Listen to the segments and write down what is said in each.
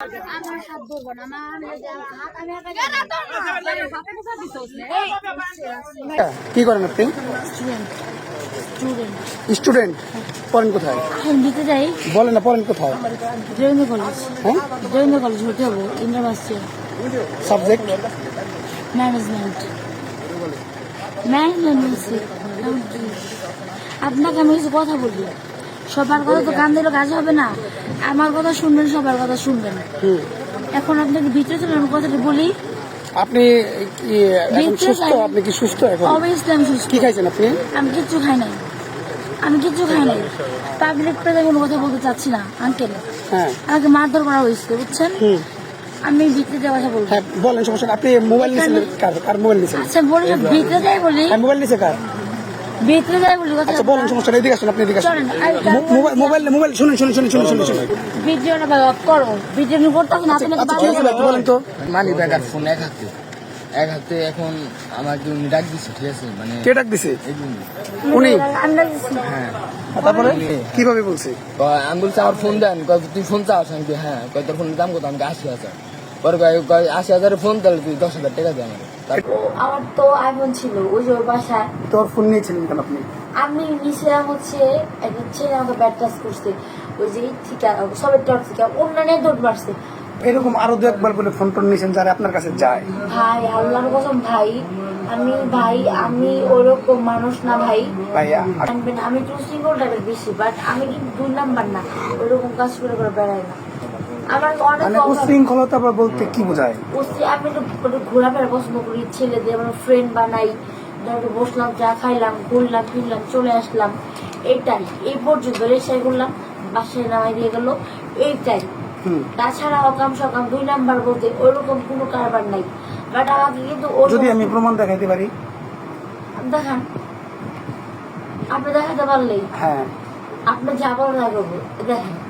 হাত হাত কি করেন আপনি? স্টুডেন্ট পড়েন কোথায়? এখন দিতে যাই বলেন না, পড়েন কোথায়? জৈন কলেজ হ্যাঁ? জৈন কলেজ ভর্তি হব ইন্টারভার্সিটি সাবজেক্ট ম্যানেজমেন্ট ম্যানেজমেন্ট আপনাকে আমি কিছু কথা বলি। সবার কথা তো কান দিলে কাজ হবে না। আমার কথা শুনবেন সবার কথা শুনবেন। এখন আপনাকে ভিতরে চলে আমি কথাটা বলি। আপনি সুস্থ? আপনি কি সুস্থ এখন? অবভিয়াসলি আমি সুস্থ। কি খাইছেন আপনি? আমি কিচ্ছু খাই নাই। আমি কিচ্ছু খাই নাই। পাবলিক প্লেসে কোনো কথা বলতে চাচ্ছি না আঙ্কেল হ্যাঁ। আমাকে মারধর করা হয়েছে বুঝছেন? আমি ভিতরে যাওয়া কথা বলব হ্যাঁ বলেন সমস্যা আপনি মোবাইল কার? কার মোবাইল আচ্ছা বলি ভিতরে যাই বলি। হ্যাঁ মোবাইল কার? ভিতরে যাই বলি আচ্ছা বলেন। সমস্যা এদিকে আসুন আপনি এদিকে আসুন। আমি- মোবাইল মোবাইল মোবাইল শুনুন শুনুন শুনুন শুনুন শুনুন। শুনুন ভিডিওটা ভাই অফ করো। ভিডিও নিয়ে করতে না আপনি আচ্ছা কি হয়েছিল একটু বলেন তো। মানি ব্যাগ আর ফোন এক হাতে। এক হাতে এখন আমাকে উনি ডাক দিচ্ছে ঠিক আছে? মানে কে ডাক দিছে? উনি। হ্যাঁ। তারপরে? কীভাবে বলছে? আমি বলছি আমার ফোন দেন। কয়, তুই ফোন আমি বলি, হ্যাঁ। কয় তোর ফোনের দাম কত? আমাকে আশি হাজার। পরে কয় কয়, আশি হাজারের ফোন তাহলে তুই দশ হাজার টাকা দে আমার তারপর আমার তো আইফোন ছিল ওই যে বাসায়। তোর ফোন নিয়েছিলেন কেন আপনি? আমি নিছিলাম হচ্ছে একদিন ছেলে আমাকে ব্যাট টাচ করছে। ওই যে থেকে সবের টর থেকে অন্যান্য দৌড় মারছে এরকম আরও দু একবার বলে ফোন টোন নিয়েছেন যারা আপনার কাছে যায়। ভাই আল্লাহর কসম ভাই আমি ভাই আমি ওরকম মানুষ না ভাই। ভাইয়া আমি একটু সিঙ্গল টাইপের বেশি বাট আমি কিন্তু দুই নাম্বার না। ওরকম কাজ করে করে বেড়াই না। আমার অনেক মানে উশৃঙ্খলতা বা বলতে কি বোঝায়? আমি একটু ঘোরাফেরা পছন্দ করি ছেলেদের আমার ফ্রেন্ড বানাই ধরো বসলাম চা খাইলাম ঘুরলাম ফিরলাম চলে আসলাম এইটাই। এই পর্যন্ত রেসাই করলাম বাসায় নামাই দিয়ে গেল এইটাই। হুম। তাছাড়া অকাম সকাম দুই নাম্বার বলতে ওইরকম কোনো কারবার নাই। বাট আমাকে কিন্তু যদি আমি প্রমাণ দেখাইতে পারি? দেখান। আপনি দেখাতে পারলেই। হ্যাঁ। আপনি যা বলেন দেখেন।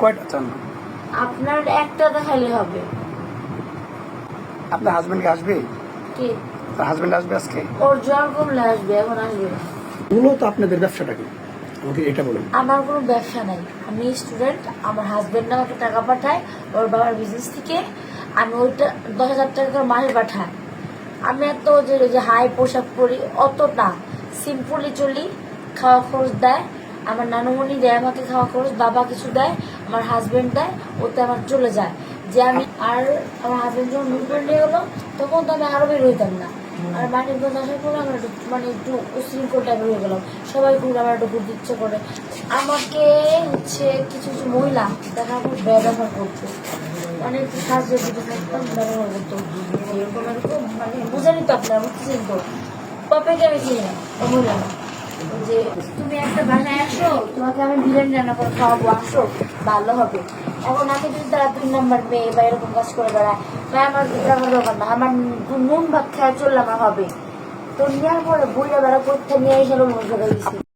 কয়টা চান? আপনার একটা দেখাইলে হবে। আপনার হাজবেন্ড কি আসবে? কি? তার হাজবেন্ড আসবে আজকে? ওর জ্বর কমলে আসবে এখন আসবে না। মূলত আপনাদের ব্যবসাটা কি? আমাকে এটা বলুন। আমার কোনো ব্যবসা নাই। আমি স্টুডেন্ট আমার হাজবেন্ড আমাকে টাকা পাঠায় ওর বাবার বিজনেস থেকে। আমি ওইটা দশ হাজার টাকা করে মাসে পাঠাই। আমি এত যে যে হাই পোশাক পরি অত না। সিম্পলি চলি খাওয়া খরচ দেয়। আমার নানুমণি দেয় আমাকে খাওয়া খরচ বাবা কিছু দেয়। আমার হাজবেন্ড দেয় ওতে আমার চলে যায়। যে আমি আর আমার হাজবেন্ড যখন মুভমেন্ট হয়ে গেলো তখন তো আমি আরও বের হইতাম না। আর বাড়ির মানিকগঞ্জ আসার পরে আমার একটু মানে একটু উশৃঙ্খল টাইপের হয়ে গেলাম সবাই ঘুরে আমার একটু ঘুরতে ইচ্ছে করে। আমাকে হচ্ছে কিছু কিছু মহিলা দেখা খুব ব্যবহার করতো। মানে একটু সাহায্য দিতে থাকতাম ব্যবহার করতো। এরকম এরকম মানে বুঝে নিত আপনার বুঝতেছেন তো? পপেকে আমি চিনি না মহিলা যে তুমি একটা বাসায় আসো, তোমাকে আমি বিরিয়ানি রান্না করে খাওয়াবো, আসো, ভালো হবে। এখন আমি যদি তারা দুই নাম্বার মেয়ে বা এরকম কাজ করে বেড়ায় বা আমার আমার দরকার না, আমার নুন ভাত খাওয়া চললাম হবে। তো নেওয়ার পরে বইটা বেড়া করতে নিয়ে এসে করে দিচ্ছি